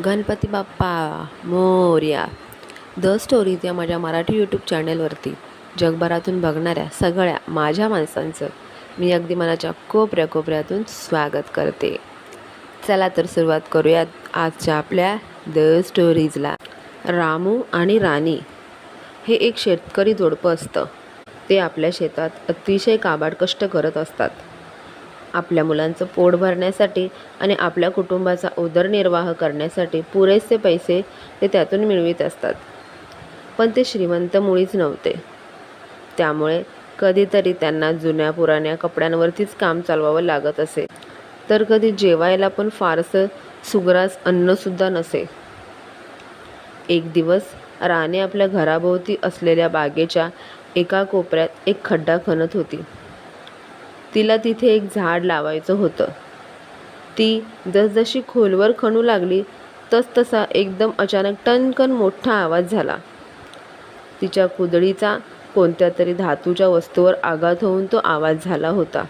Ganpati Bappa Morya. The stories या माझ्या Marathi YouTube चॅनलवरती जगभरातून बघणाऱ्या सगळ्या माझ्या माणसांचं मी अगदी मनाच्या कोपऱ्या कोपऱ्यातून स्वागत करते. चला तर सुरुवात करूयात आजच्या आपल्या द स्टोरीजला. रामू आणि राणी हे एक शेतकरी जोडपं असतं. ते आपल्या शेतात अतिशय काबाड कष्ट करत असतात. आपल्या मुलांचं पोट भरण्यासाठी आणि आपल्या कुटुंबाचा उदरनिर्वाह करण्यासाठी पुरेसे पैसे ते त्यातून मिळवित असतात. पण ते श्रीमंत मुळीच नव्हते. त्यामुळे कधीतरी त्यांना जुन्या पुराण्या कपड्यांवरतीच काम चालवावं लागत असे. तर कधी जेवायला पण फारसं सुग्रास अन्नसुद्धा नसे. एक दिवस राणे आपल्या घराभोवती असलेल्या बागेच्या एका कोपऱ्यात एक खड्डा खणत होती. तिला तिथे एक झाड लावायचं होतं. ती जसजशी खोलवर खणू लागली तसतसा एकदम अचानक टनकन मोठा आवाज झाला. तिच्या कुदळीचा कोणत्या तरी धातूच्या वस्तूवर आघात होऊन तो आवाज झाला होता.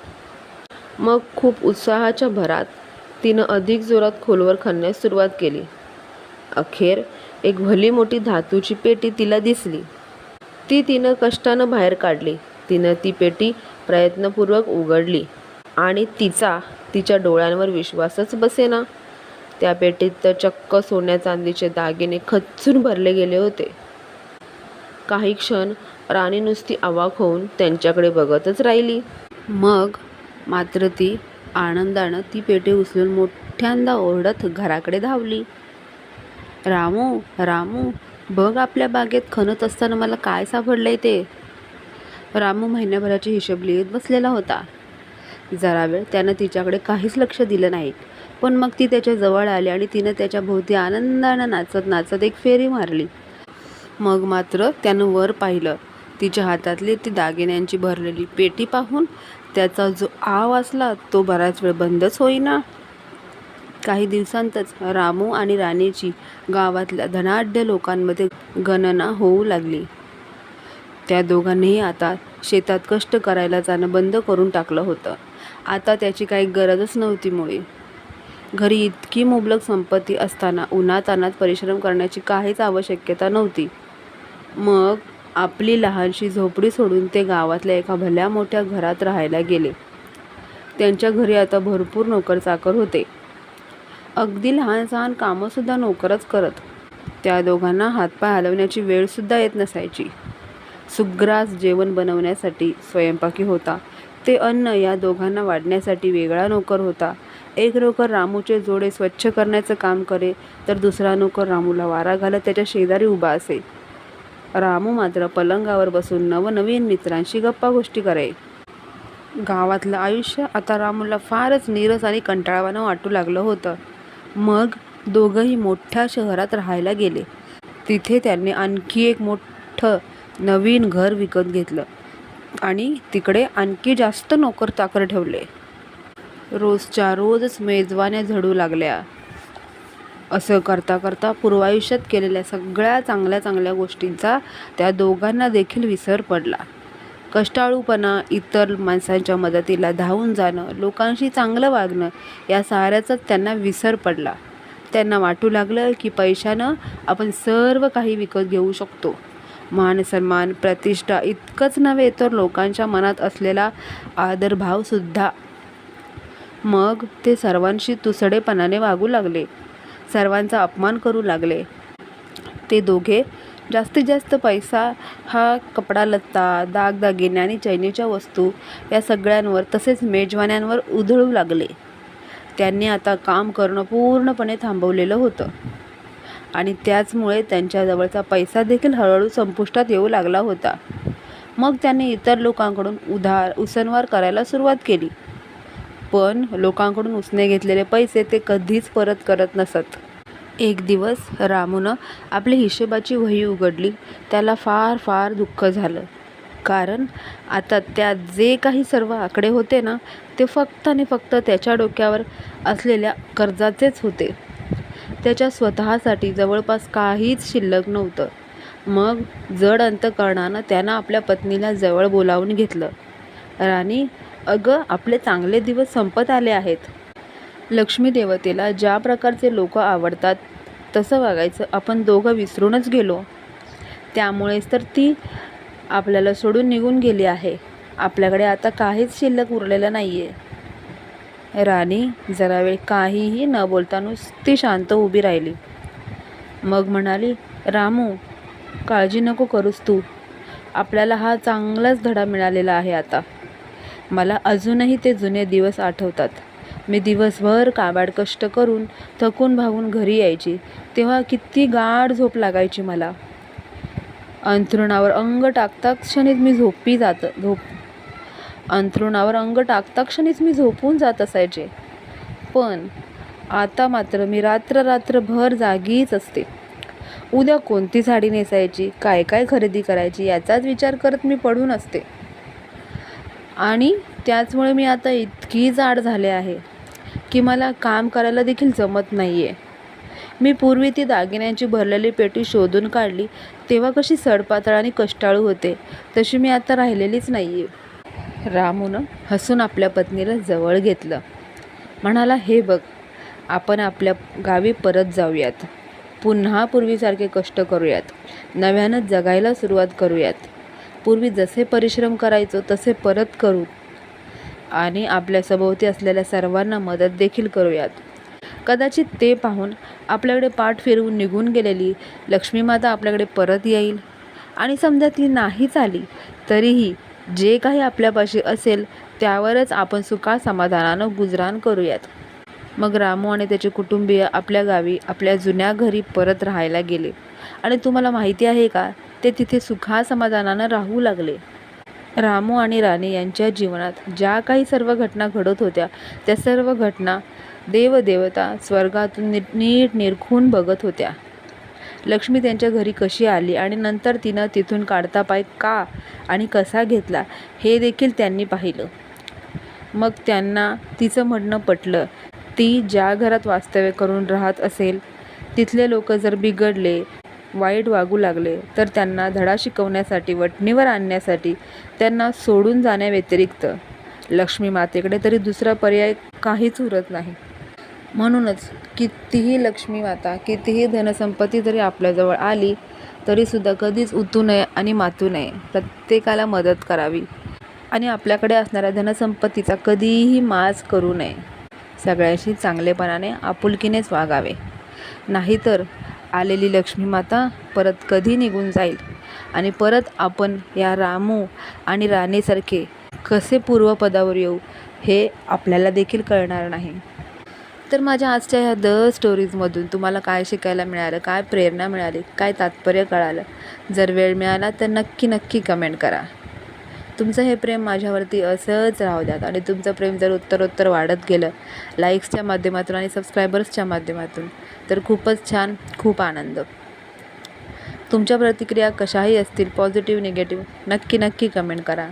मग खूप उत्साहाच्या भरात तिनं अधिक जोरात खोलवर खणण्यास सुरुवात केली. अखेर एक भली मोठी धातूची पेटी तिला दिसली. ती तिनं कष्टानं बाहेर काढली. तिनं ती पेटी प्रयत्नपूर्वक उघडली आणि तिचा तिच्या डोळ्यांवर विश्वासच बसेना. त्या पेटीत तर चक्क सोन्या चांदीचे दागिने खचून भरले गेले होते. काही क्षण राणी नुसती आवाक होऊन त्यांच्याकडे बघतच राहिली. मग मात्र ती आनंदानं ती पेटी उचलून मोठ्यांदा ओरडत घराकडे धावली. रामू रामू बघ आपल्या बागेत खणत असताना मला काय सापडलंय ते? रामू महिन्याभराची हिशोब लिहित बसलेला होता. जरा वेळ त्यानं तिच्याकडे काहीच लक्ष दिलं नाही. पण मग ती त्याच्याजवळ आली आणि तिनं त्याच्या भोवती आनंदानं नाचत नाचत एक फेरी मारली. मग मात्र त्यानं वर पाहिलं. तिच्या हातातली ती दागिन्यांची भरलेली पेटी पाहून त्याचा जो आव असला तो बराच वेळ बंदच होईना. काही दिवसांतच रामू आणि राणीची गावातल्या धनाढ्य लोकांमध्ये गणना होऊ लागली. त्या दोघांनीही आता शेतात कष्ट करायला जाणं बंद करून टाकलं होतं. आता त्याची काही गरजच नव्हती मुळी. घरी इतकी मुबलक संपत्ती असताना उन्हातानात परिश्रम करण्याची काहीच आवश्यकता नव्हती. मग आपली लहानशी झोपडी सोडून ते गावातल्या एका भल्या मोठ्या घरात राहायला गेले. त्यांच्या घरी आता भरपूर नोकर चाकर होते. अगदी लहान सहान कामंसुद्धा नोकरच करत. त्या दोघांना हातपाय हलवण्याची वेळसुद्धा येत नसायची. सुग्रास जेवण बनवण्यासाठी स्वयंपाकी होता. ते अन्न या दोघांना वाढण्यासाठी वेगळा नोकर होता. एक नोकर रामूचे जोडे स्वच्छ करण्याचं काम करे तर दुसरा नोकर रामूला वारा घालत त्याच्या शेजारी उभा असे. रामू मात्र पलंगावर बसून नवनवीन मित्रांशी गप्पा गोष्टी करे. गावातलं आयुष्य आता रामूला फारच नीरस आणि कंटाळवानं वाटू लागलं होतं. मग दोघंही मोठ्या शहरात राहायला गेले. तिथे त्यांनी आणखी एक मोठं नवीन घर विकत घेतलं आणि तिकडे आणखी जास्त नोकर चाकर ठेवले. रोजच्या रोजच मेजवान्या झडू लागल्या. असं करता करता पूर्वायुष्यात केलेल्या सगळ्या चांगल्या चांगल्या गोष्टींचा त्या दोघांना देखील विसर पडला. कष्टाळूपणा इतर माणसांच्या मदतीला धावून जाणं लोकांशी चांगलं वागणं या साऱ्याचाच त्यांना विसर पडला. त्यांना वाटू लागलं की पैशानं आपण सर्व काही विकत घेऊ शकतो. मान सन्मान प्रतिष्ठा इतकंच नव्हे तर लोकांच्या मनात असलेला आदरभावसुद्धा. मग ते सर्वांशी तुसडेपणाने वागू लागले. सर्वांचा अपमान करू लागले. ते दोघे जास्तीत जास्त पैसा हा कपडा लत्ता दागदागिने आणि चैनीच्या वस्तू या सगळ्यांवर तसेच मेजवान्यांवर उधळू लागले. त्यांनी आता काम करणं पूर्णपणे थांबवलेलं होतं. आणि त्याचमुळे त्यांच्याजवळचा पैसा देखील हळूहळू संपुष्टात येऊ लागला होता. मग त्यांनी इतर लोकांकडून उधार उसनवार करायला सुरुवात केली. पण लोकांकडून उसने घेतलेले पैसे ते कधीच परत करत नसत. एक दिवस रामूनं आपली हिशेबाची वही उघडली. त्याला फार फार दुःख झालं. कारण आता त्यात जे काही सर्व आकडे होते ना ते फक्त आणि फक्त त्याच्या डोक्यावर असलेल्या कर्जाचेच होते. त्याच्या स्वतःसाठी जवळपास काहीच शिल्लक नव्हतं. मग जड अंतकरणानं त्यानं आपल्या पत्नीला जवळ बोलावून घेतलं. राणी अगं आपले चांगले दिवस संपत आले आहेत. लक्ष्मी देवतेला ज्या प्रकारचे लोक आवडतात तसं वागायचं आपण दोघं विसरूनच गेलो. त्यामुळेच तर ती आपल्याला सोडून निघून गेली आहे. आपल्याकडे आता काहीच शिल्लक उरलेलं नाही आहे राणी जरा वेळ काहीही न बोलता नुसती शांत उभी राहिली. मग म्हणाली रामू काळजी नको करूस तू. आपल्याला हा चांगलाच धडा मिळालेला आहे आता. मला अजूनही ते जुने दिवस आठवतात. मी दिवसभर काबाड कष्ट करून थकून भागून घरी यायची. तेव्हा किती गाढ झोप लागायची मला. अंथरुणावर अंग टाकता क्षणीत मी झोपी जात झोप अंथरुणावर अंग टाकता क्षणीच मी झोपून जात असायचे. पण आता मात्र मी रात्र रात्रभर जागीच असते. उद्या कोणती साडी नेसायची काय काय खरेदी करायची याचाच विचार करत मी पडून असते. आणि त्याचमुळे मी आता इतकी जाड झाले आहे की मला काम करायला देखील जमत नाही आहे मी पूर्वी ती दागिन्यांची भरलेली पेटी शोधून काढली तेव्हा कशी सडपातळ आणि कष्टाळू होते तशी मी आता राहिलेलीच नाही आहे रामूनं हसून आपल्या पत्नीला जवळ घेतलं. म्हणाला हे बघ आपण आपल्या गावी परत जाऊयात. पुन्हा पूर्वीसारखे कष्ट करूयात. नव्यानं जगायला सुरुवात करूयात. पूर्वी जसे परिश्रम करायचो तसे परत करू आणि आपल्या सभोवती असलेल्या सर्वांना मदत देखील करूयात. कदाचित ते पाहून आपल्याकडे पाठ फिरवून निघून गेलेली लक्ष्मीमाता आपल्याकडे परत येईल. आणि समजा ती नाहीच आली तरीही जे काही आपल्यापाशी असेल त्यावरच आपण सुखा समाधानानं गुजराण करूयात. मग रामू आणि त्याचे कुटुंबीय आपल्या गावी आपल्या जुन्या घरी परत राहायला गेले. आणि तुम्हाला माहिती आहे का ते तिथे सुखा समाधानानं राहू लागले. रामू आणि राणी यांच्या जीवनात ज्या काही सर्व घटना घडत होत्या त्या सर्व घटना देवदेवता स्वर्गातून नीट निरखून बघत होत्या. लक्ष्मी त्यांच्या घरी कशी आली आणि नंतर तिनं तिथून काढता पाय का आणि कसा घेतला हे देखील त्यांनी पाहिलं. मग त्यांना तिचं म्हणणं पटलं ती ज्या घरात वास्तव्य करून राहत असेल तिथले लोक जर बिघडले वाईट वागू लागले तर त्यांना धडा शिकवण्यासाठी वटणीवर आणण्यासाठी त्यांना सोडून जाण्याव्यतिरिक्त लक्ष्मी मातेकडे तरी दुसरा पर्याय काहीच उरत नाही. म्हणूनच कितीही लक्ष्मी माता कितीही धनसंपत्ती जरी आपल्याजवळ आली तरीसुद्धा कधीच उतू नये आणि मातू नये. प्रत्येकाला मदत करावी. आणि आपल्याकडे असणाऱ्या धनसंपत्तीचा कधीही माज करू नये. सगळ्याशी चांगलेपणाने आपुलकीनेच वागावे. नाहीतर आलेली लक्ष्मी माता परत कधी निघून जाईल? आणि परत आपण या रामू आणि राणीसारखे कसे पूर्वपदावर येऊ हे आपल्याला देखील कळणार नाही. तर माझ्या आजच्या ह्या द स्टोरीजमधून तुम्हाला काय शिकायला मिळालं काय प्रेरणा मिळाली काय तात्पर्य कळालं? जर वेळ मिळाला तर नक्की नक्की कमेंट करा. तुमचं हे प्रेम माझ्यावरती असंच राहू द्यात आणि तुमचं प्रेम जर उत्तरोत्तर वाढत गेलं लाईक्सच्या माध्यमातून आणि सबस्क्रायबर्सच्या माध्यमातून तर खूपच छान खूप आनंद. तुमच्या प्रतिक्रिया कशाही असतील पॉझिटिव्ह निगेटिव्ह नक्की नक्की कमेंट करा.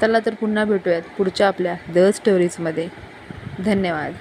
चला तर पुन्हा भेटूयात पुढच्या आपल्या द स्टोरीजमध्ये. धन्यवाद.